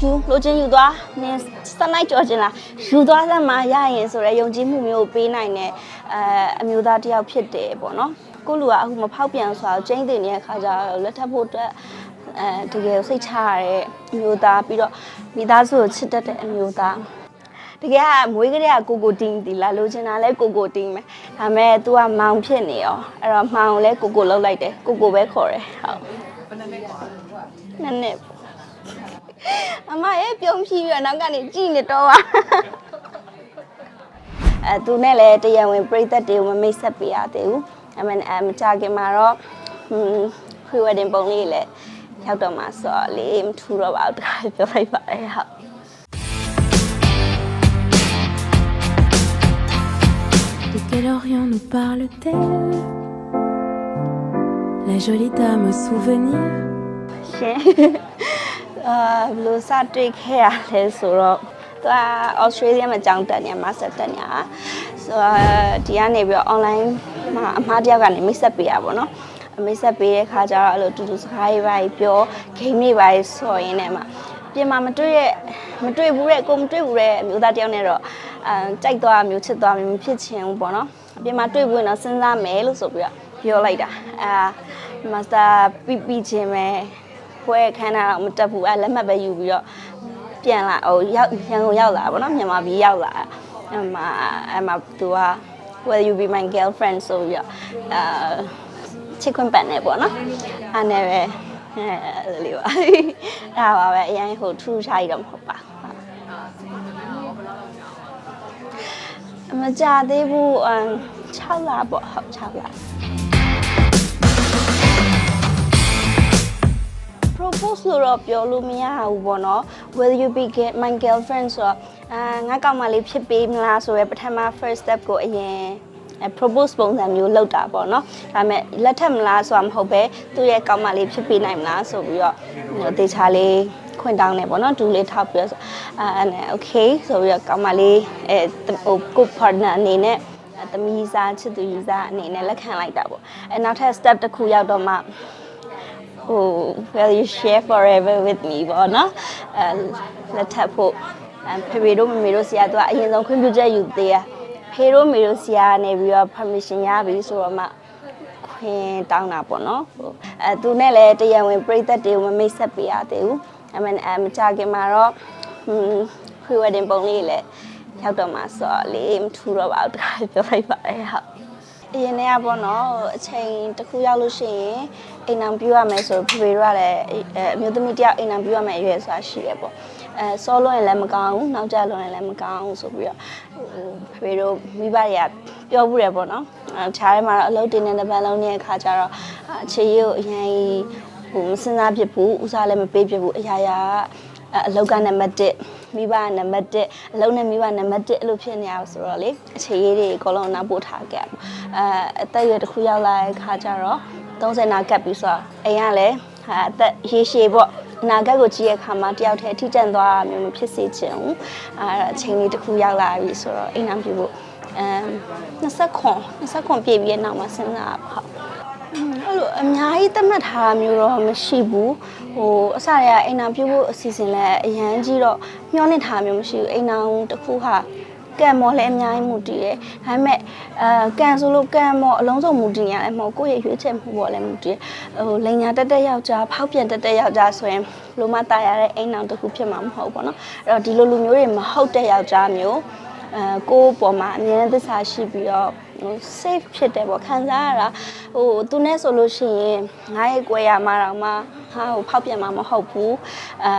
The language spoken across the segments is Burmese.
ယူလိုချင်ယူသွားနင်းစနိုက်ကြော်ချင်လားယူသွားစမ်းမရရင်ဆိုရဲယုံကြည်မှုမျိုးကိုပေးနိုင်တဲ့အဲအမျိုးသားတစ်ယောက်ဖြစ်တယ်ပေါ့နော်ကိုလူကအခုမဖောက်ပြန်ဆိုတော့ကျင်းတင်နေတဲ့ခါကျတော့လက်ထပ်ဖို့အတွက်အဲတကယ်စိတ်ချရတဲ့အမျိုးသားပြီးတော့မိသားစုကိုချစ်တတ်တဲ့အမျိုးသား တကယ်ကမွေးကလေးကကိုကိုတင်းတီလာလိုချင်တာလဲကိုကိုတင်းပဲဒါပေမဲ့ तू ကမောင်ဖြစ်နေရောအဲ့တော့မောင်လဲကိုကိုလောက်လိုက်တယ်ကိုကိုပဲခေါ်တယ်ဟုတ်ဘယ်နှစ်နှစ်กว่าနှစ်နှစ်ပေါ့ အမရဲ့ပြုံးဖြီးပြီးတော့နောက်ကနေကြည်နေတော့ပါအဲသူနဲ့လည်းတရားဝင်ပြိသက်တွေကိုမမိတ်ဆက်ပေးရသေးဘူးအမှန်အမကြခင်မှာတော့ဟွန်း pre wedding ပုံလေးလည်းရောက်တော့မှာဆိုတော့လေမထူတော့ပါဘူးတခါပြောလိုက်ပါတယ်ဟုတ် De quel Orient nous parle-t-elle La jolie dame au souvenir ရှင် အာဘယ်လိုစတွေ့ခဲ့ရလဲဆိုတော့သူက Australia မှာကျောင်းတက်နေ master တက်နေတာဆိုတော့ဒီကနေပြီးတော့ online မှာအမှားတယောက်ကနေမိတ်ဆက်ပေးရပါတော့မိတ်ဆက်ပေးတဲ့ခါကျတော့အဲ့လိုတူတူစကားရေးပါပြော game တွေပါဆော်ရင်းနဲ့မှာပြင်မှာမတွေ့ရမတွေ့ဘူးတဲ့ကိုမတွေ့ဘူးတဲ့အမျိုးသားတယောက်နဲ့တော့အဲကြိုက်သွားမျိုးချစ်သွားမျိုးမဖြစ်ချင်ဘူးပေါ့နော်အပြင်မှာတွေ့ဘူးရင်တော့စဉ်းစားမယ်လို့ဆိုပြီးတော့ပြောလိုက်တာအာမာစတာပြီးပြီးချင်းပဲ ပွဲခန်းတာတော့မတက်ဘူးအဲလက်မှတ်ပဲယူပြီးတော့ပြန်လာဟိုရောက်ရန်ကုန်ရောက်လာဗောနော်မြန်မာပြည်ရောက်လာအမအမသူက will you be my girlfriend ဆိုပြီးတော့အာချစ်ခွင့်ပန်နေပေါ့နော်အဲ့နဲ့ပဲအဲအဲ့လိုလေးပါအဲ့ဒါပါပဲအရင်ဟိုထူးခြားရတော့မဟုတ်ပါအမကြသေးဘူးအမ်6လပေါ့ဟုတ်6လ propose လို့တော့ပြောလို့မရဘူးပေါ့နော် will you be get my girlfriend ဆိုတော့အာငါကောင်မလေးဖြစ်ပေးမလားဆိုရယ်ပထမ first step ကိုအရင်အဲ propose ပုံစံမျိုးလုပ်တာပေါ့နော်ဒါပေမဲ့လက်ထက်မလားဆိုတာမဟုတ်ပဲသူ့ရဲ့ကောင်မလေးဖြစ်ပေးနိုင်မလားဆိုပြီးတော့ဟိုတေချာလေးခွင့်တောင်းနေပေါ့နော်ဒူလေးထောက်ပြီးတော့အာအဲ့နဲ့ okay ဆိုပြီးတော့ကောင်မလေးအဲဟိုကို partner အနေနဲ့သမီးစားချစ်သူကြီးစားအနေနဲ့လက်ခံလိုက်တာပေါ့အဲနောက်ထပ် step တစ်ခုရောက်တော့မှ ဟို will you share forever with me ပေါ့နော်အဲလက်ထပ်ဖို့အဲဖေဖေတို့မမေတို့ဆရာတို့ကအရင်ဆုံးခွင့်ပြုချက်ယူသေးရဖေတို့မေတို့ဆရာကနေပြီးတော့ permission ရပြီဆိုတော့မှခွင့်တောင်းတာပေါ့နော်ဟိုအဲသူနဲ့လည်းတရားဝင်ပြိသက်တွေကိုမမိတ်ဆက်ပေးရသေးဘူးအမှန်အမကြခင်မှာတော့ဟွန်း pre wedding ပုံလေးလည်းရောက်တော့မှာဆိုတော့လေမထူတော့ပါဘူးတခါပြောလိုက်ပါတယ်ဟုတ် အရင်တည်းကပေါ့နော်အချိန်တစ်ခုရောက်လို့ရှိရင်အိမ်အောင်ပြရမယ်ဆိုတော့ဖေဖေတို့ကလည်းအဲအမျိုးသမီးတယောက်အိမ်အောင်ပြရမယ်အရွယ်ဆိုတာရှိတယ်ပေါ့အဲစောလွန်ရင်လည်းမကောင်းဘူးနောက်ကျလွန်ရင်လည်းမကောင်းဘူးဆိုပြီးတော့ဟိုဖေဖေတို့မိဘတွေကပြောဘူးတယ်ပေါ့နော်အဲခြားထဲမှာတော့အလုပ်တင်တဲ့ပန်းလုံးနေတဲ့ခါကျတော့အခြေရေးကိုအရင်ဟိုမစင်စားဖြစ်ဘူးဥစားလည်းမပေးဖြစ်ဘူးအရာရာ အလောက်ကနံပါတ်1မိဘကနံပါတ်1အလုံးနဲ့မိဘနံပါတ်1အဲ့လိုဖြစ်နေရဆိုတော့လေအခြေရေးတွေအကုန်လုံးနောက်ပို့ထားခဲ့အဲအသက်အရွယ်တစ်ခုရောက်လာတဲ့ခါကျတော့30နာကပ်ပြီးဆိုတော့အိမ်ကလည်းဟာအသက်ရေရှည်ပေါ့အနာဂတ်ကိုကြည့်ရခါမှာတယောက်တည်းထိကျန်သွားတာမျိုးမဖြစ်စေချင်ဘူးအဲအချိန်လေးတစ်ခုရောက်လာပြီဆိုတော့အိမ်အောင်ပြဖို့အမ်20ခွန်20ခွန်ပြည့်ပြီးတဲ့နောက်မှာစဉ်းစားပါဟုတ် အဲ့လိုအများကြီးသတ်မှတ်ထားတာမျိုးတော့မရှိဘူးဟိုအစရကအိမ်အောင်ပြုတ်ဖို့အစီအစဉ်လည်းအရန်ကြီးတော့မျှော်လင့်ထားတာမျိုးမရှိဘူးအိမ်အောင်တစ်ခုဟာကံမော်လည်းအများကြီးမူတည်တယ်ဒါပေမဲ့အဲကံဆိုလို့ကံမော်အလုံးစုံမူတည်ရလည်းမဟုတ်ကိုယ့်ရဲ့ရွေးချယ်မှုပေါ်လည်းမူတည်ဟိုလိန်ညာတက်တက်ယောက်ျားဖောက်ပြန်တက်တက်ယောက်ျားဆိုရင်လိုမตายရတဲ့အိမ်အောင်တစ်ခုဖြစ်မှာမဟုတ်ဘူးเนาะအဲ့တော့ဒီလိုလူမျိုးတွေမဟုတ်တဲ့ယောက်ျားမျိုးအဲကိုယ့်ပေါ်မှာအမြဲတမ်းသစ္စာရှိပြီးတော့ ဟို safe ဖြစ်တယ်ပေါ့ခံစားရတာဟိုသူနဲ့ဆိုလို့ရှိရင်ငါရဲ့ကြွယ်ရမှာတော့မှဟာဟိုဖောက်ပြန်မှာမဟုတ်ဘူးအဲ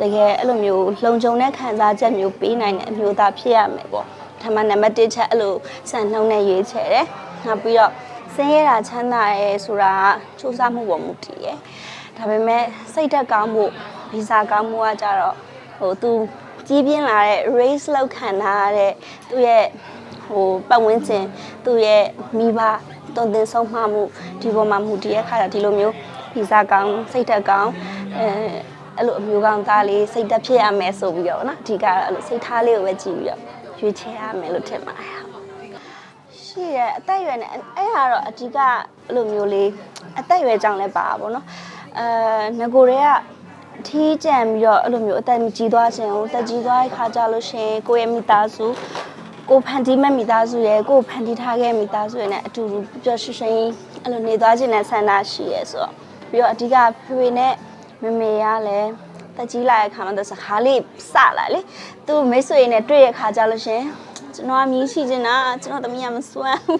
တကယ်အဲ့လိုမျိုးလုံခြုံတဲ့ခံစားချက်မျိုးပေးနိုင်တဲ့အမျိုးသားဖြစ်ရမယ်ပေါ့ဒါမှနံပါတ်1ချက်အဲ့လိုစံနှုံးနဲ့ရွေးချယ်တယ်နောက်ပြီးတော့ဆင်းရဲတာချမ်းသာရဲဆိုတာကစူးစမ်းမှုပေါ်မူတည်ရယ်ဒါပေမဲ့စိတ်ဓာတ်ကောင်းမှုဗီဇာကောင်းမှုကကြတော့ဟိုသူကြီးပြင်းလာတဲ့ race လောက်ခံထားရတဲ့သူ့ရဲ့ ဟိုပတ်ဝန်းကျင်သူ့ရဲ့မိဘတုံသင်ဆုံးမှမှုဒီပေါ်မှာမူတည်ရခါတာဒီလိုမျိုးဗီဇာကောင်းစိတ်သက်ကောင်းအဲအဲ့လိုအမျိုးကောင်းသားလေးစိတ်သက်ဖြစ်ရမယ်ဆိုပြီးတော့နော်အဓိကတော့အဲ့လိုစိတ်ထားလေးကိုပဲကြည့်ပြီးတော့ရွေးချယ်ရမယ်လို့ထင်ပါတယ်ရှိရအသက်အရွယ်နဲ့အဲ့ဟာတော့အဓိကအဲ့လိုမျိုးလေးအသက်အရွယ်ကြောင့်လည်းပါပါဘောနော်အဲငကိုတွေကထီးကြံပြီးတော့အဲ့လိုမျိုးအသက်ကြီးသွားခြင်းကိုတက်ကြီးသွားတဲ့ခါကြလို့ရှရင်ကိုယ့်ရဲ့မိသားစု ကိုဖန်တီးမဲ့မိသားစုရဲ့ကိုဖန်တီးထားခဲ့မိသားစုရဲ့နဲ့အတူတူပျော်ရွှင်ရွှင်အဲ့လိုနေသွားခြင်းနဲ့ဆန္ဒရှိရဲဆိုတော့ပြီးတော့အဓိကဖေဖေနဲ့မမေကလည်းတက်ကြီးလာတဲ့ခါမှာသူစကားလေးစလာလေသူမိတ်ဆွေနဲ့တွေ့ရခါကြလို့ရှရင်ကျွန်တော်အမြင်ရှိချင်တာကျွန်တော်သမီးကမစွမ်းဘူး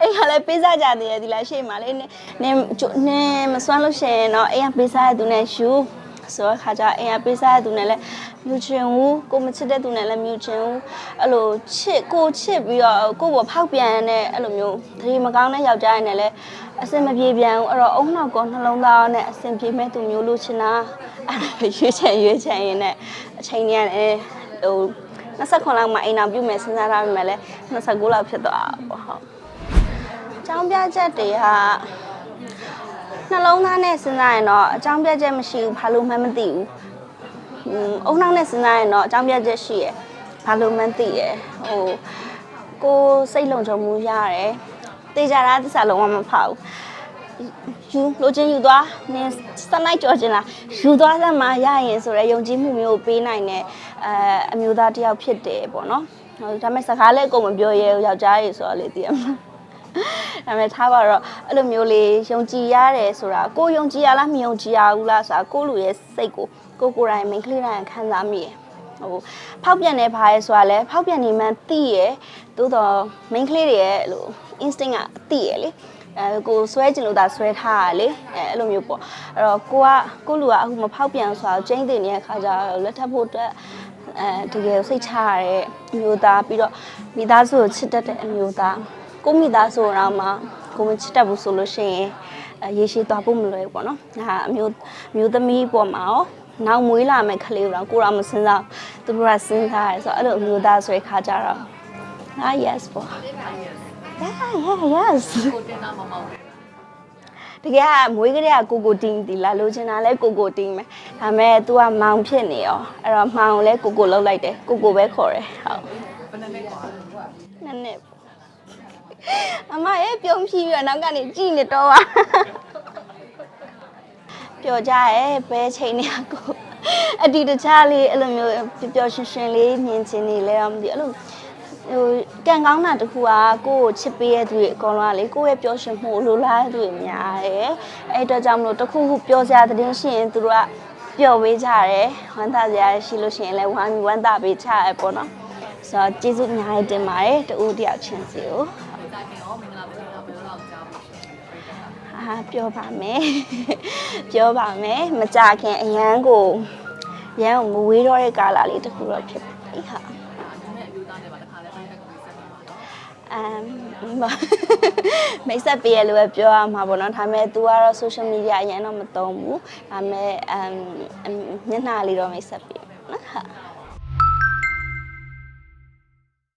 အဲ့ခါလည်းပေးစားကြတယ်ဒီလားရှေ့မှာလေနင်းနင်းနင်းမစွမ်းလို့ရှရင်တော့အဲ့ကပေးစားတဲ့သူနဲ့ယူဆိုတော့ခါကြအိမ်ကပေးစားတဲ့သူနဲ့လည်း မြူချင်ဘူးကိုမချစ်တဲ့သူနဲ့လည်းမြူချင်ဘူးအဲ့လိုချစ်ကိုချစ်ပြီးတော့ကိုဘောဖောက်ပြန်တဲ့အဲ့လိုမျိုးသတိမကောင်းတဲ့ယောက်ျားရည်နဲ့လည်းအစင်မပြေပြန်ဘူးအဲ့တော့အုံနောက်ကောနှလုံးသားနဲ့အစင်ပြေမဲ့သူမျိုးလို့ချင်တာအဲ့ဒါရွေးချယ်ရွေးချယ်ရင်လည်းအချိန်ကြီးရတယ်ဟို29လောက်မှအိမ်အောင်ပြုမယ်စဉ်းစားထားပေမဲ့လည်း29လောက်ဖြစ်သွားတာပေါ့ဟုတ်အကြောင်းပြချက်တွေကနှလုံးသားနဲ့စဉ်းစားရင်တော့အကြောင်းပြချက်မရှိဘူးဘာလို့မှမသိဘူးอืม အုံနောက်နဲ့စဉ်းစားရင်တော့အကြောင်းပြချက်ရှိရယ်ဘာလို့မှသိရယ်ဟိုကိုစိတ်လုံခြုံမှုရတယ်တေးကြတာသစ္စာလုံးဝမဖောက်ဘူးယူလိုချင်ယူသွားနင်းစလိုက်ကြော်ချင်လားယူသွားစမ်းမရရင်ဆိုရယ်ယုံကြည်မှုမျိုးကိုပေးနိုင်တဲ့အဲအမျိုးသားတစ်ယောက်ဖြစ်တယ်ပေါ့နော်ဟိုဒါပေမဲ့စကားလည်းအကုန်မပြောရဲဘူးယောက်ျားကြီးဆိုတော့လေသိရမလားဒါပေမဲ့ထားပါတော့အဲ့လိုမျိုးလေးယုံကြည်ရတယ်ဆိုတာကိုယုံကြည်ရလားမယုံကြည်ရဘူးလားဆိုတာကိုလူရဲ့စိတ်ကို ကိုကိုယ်တိုင်မိန်ကလေးတိုင်းခံစားမိရဟိုဖောက်ပြန်နေပါရဲဆိုတာလဲဖောက်ပြန်နေမှန်းသိရသို့တော့မိန်ကလေးတွေရဲ့အဲ့လို instinct ကအသိရလေအဲကိုဆွဲကျင်လို့ဒါဆွဲထားရလေအဲအဲ့လိုမျိုးပေါ့အဲ့တော့ကိုကကိုလူကအခုမဖောက်ပြန်ဆိုတာကျင်းတင်နေတဲ့ခါကျတော့လက်ထပ်ဖို့အတွက်အဲတကယ်စိတ်ချရတဲ့အမျိုးသားပြီးတော့မိသားစုကိုချစ်တတ်တဲ့အမျိုးသားကိုမိသားစုတော့မှကိုမချစ်တတ်ဘူးဆိုလို့ရှိရင်အဲရေရှည်သွားဖို့မလွယ်ဘူးပေါ့နော်။ဒါအမျိုးအမျိုးသမီးပေါ်မှာရော နောက်မွေးလာမယ့်ကလေးတော့ကိုတော့မစဉ်းစားဘူးသူတို့ကစဉ်းစားရဲဆိုတော့အဲ့လိုအမျိုးသားဆိုတဲ့ခါကြတော့အာ yes ပေါ့ yeah yeah yes တကယ်ကမွေးကလေးကကိုကိုတင်းတီလာလိုချင်တာလဲကိုကိုတင်းပဲဒါပေမဲ့ तू ကမောင်ဖြစ်နေရောအဲ့တော့မောင်ကိုလဲကိုကိုလောက်လိုက်တယ်ကိုကိုပဲခေါ်တယ်ဟုတ်ဘယ်နှစ်နှစ်ခေါ်လဲနှစ်နှစ်အမရဲ့ပြုံးဖြီးပြီးတော့နောက်ကနေကြည်နေတော့ပါ ပျော်ကြရဲ့ဘဲချိန်နေရကိုအတီတခြားလေးအဲ့လိုမျိုးပျော်ရွှင်ရွှင်လေးမြင်ချင်နေလဲတော့မသိဘူးအဲ့လိုဟိုကံကောင်းတာတခုကကိုယ့်ကိုချစ်ပေးရတဲ့သူတွေအကုန်လုံးကလေကိုယ့်ရဲ့ပျော်ရွှင်မှုကိုလိုလားတဲ့သူတွေများတယ်အဲ့အတွက်ကြောင့်မလို့တခုခုပျော်စရာတဲ့တင်ရှိရင်သူတို့ကပျော်ပေးကြတယ်ဝမ်းသာစရာရှိလို့ရှိရင်လည်းဝမ်းဝမ်းသာပေးချရပေါ့နော်ဆိုတော့ကျေးဇူးအများကြီးတင်ပါတယ်တူတယောက်ချင်းစီကို အာပြောပါမယ်ပြောပါမယ်မကြခင်အရန်ကိုရန်ကိုမဝေးတော့တဲ့ကာလလေးတခုတော့ဖြစ်ပြီဟာအမ်မိတ်ဆက်ပေးရလို့ပဲပြောရမှာပေါ့နော်ဒါပေမဲ့ तू ကတော့ social media အရင်တော့မသုံးဘူးဒါပေမဲ့အမ်မျက်နှာလေးတော့မိတ်ဆက်ပေးနော်ဟာ